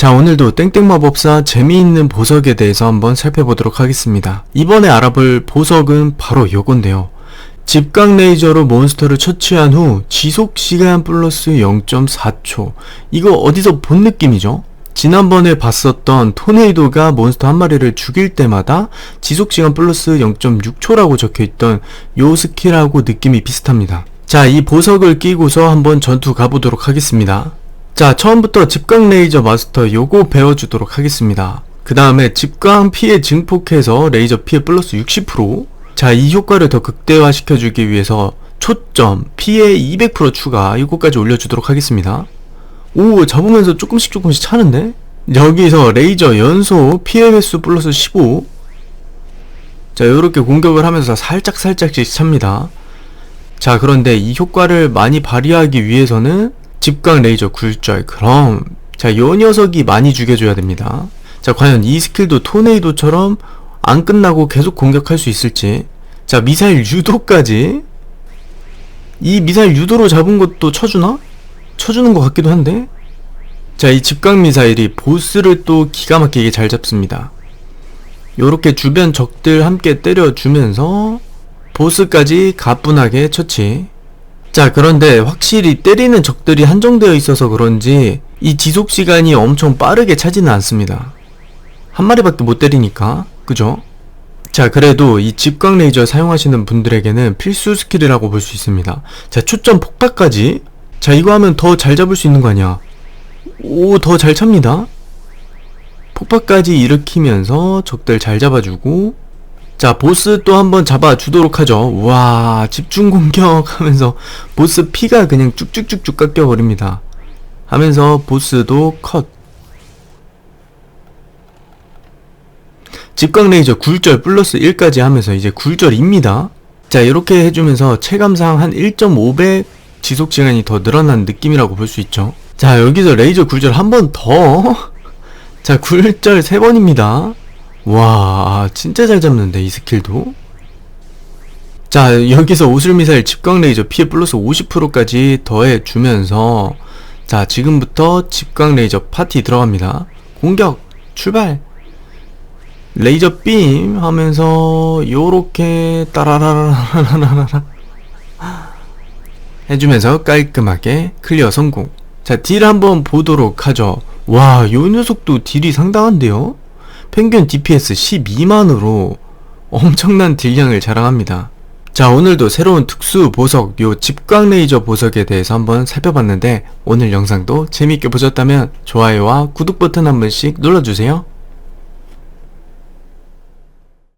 자, 오늘도 땡땡마법사 재미있는 보석에 대해서 한번 살펴보도록 하겠습니다. 이번에 알아볼 보석은 바로 요건데요. 집각 레이저로 몬스터를 처치한 후 지속 시간 플러스 0.4초. 이거 어디서 본 느낌이죠? 지난번에 봤었던 토네이도가 몬스터 한 마리를 죽일 때마다 지속 시간 플러스 0.6초라고 적혀 있던 요 스킬하고 느낌이 비슷합니다. 자, 이 보석을 끼고서 한번 전투 가보도록 하겠습니다. 자, 처음부터 집각 레이저 마스터 요거 배워주도록 하겠습니다. 그 다음에 집각 피해 증폭해서 레이저 피해 플러스 60%. 자, 이 효과를 더 극대화 시켜주기 위해서 초점, 피해 200% 추가, 이거까지 올려주도록 하겠습니다. 오, 잡으면서 조금씩 조금씩 차는데? 여기서 레이저 연소 피해 횟수 플러스 15. 자, 요렇게 공격을 하면서 살짝 살짝씩 찹니다. 자, 그런데 이 효과를 많이 발휘하기 위해서는 집각 레이저 굴절. 그럼, 자, 요 녀석이 많이 죽여줘야 됩니다. 자, 과연 이 스킬도 토네이도처럼 안 끝나고 계속 공격할 수 있을지. 자, 미사일 유도까지. 이 미사일 유도로 잡은 것도 쳐주나? 쳐주는 것 같기도 한데? 자, 이 집각 미사일이 보스를 또 기가 막히게 잘 잡습니다. 요렇게 주변 적들 함께 때려주면서 보스까지 가뿐하게 처치. 자, 그런데 확실히 때리는 적들이 한정되어 있어서 그런지 이 지속 시간이 엄청 빠르게 차지는 않습니다. 한 마리밖에 못 때리니까. 그죠? 자, 그래도 이 집각 레이저 사용하시는 분들에게는 필수 스킬이라고 볼 수 있습니다. 자, 초점 폭파까지. 자, 이거 하면 더 잘 잡을 수 있는 거 아니야? 오, 더 잘 찹니다. 폭파까지 일으키면서 적들 잘 잡아주고. 자, 보스 또 한번 잡아 주도록 하죠. 와, 집중 공격 하면서 보스 피가 그냥 쭉쭉쭉쭉 깎여 버립니다. 하면서 보스도 컷. 집각 레이저 굴절 플러스 1까지 하면서 이제 굴절입니다. 자, 이렇게 해주면서 체감상 한 1.5배 지속 시간이 더 늘어난 느낌이라고 볼 수 있죠. 자, 여기서 레이저 굴절 한 번 더. 자, 굴절 세 번입니다. 와, 진짜 잘 잡는데, 이 스킬도. 자, 여기서 오술미사일 집각 레이저 피해 플러스 50%까지 더해주면서, 자, 지금부터 집각 레이저 파티 들어갑니다. 공격, 출발! 레이저 빔 하면서, 요렇게, 따라라라라라라. 해주면서 깔끔하게 클리어 성공. 자, 딜 한번 보도록 하죠. 와, 요 녀석도 딜이 상당한데요? 평균 DPS 12만으로 엄청난 딜량을 자랑합니다. 자, 오늘도 새로운 특수 보석, 요 집각 레이저 보석에 대해서 한번 살펴봤는데, 오늘 영상도 재밌게 보셨다면 좋아요와 구독 버튼 한 번씩 눌러주세요.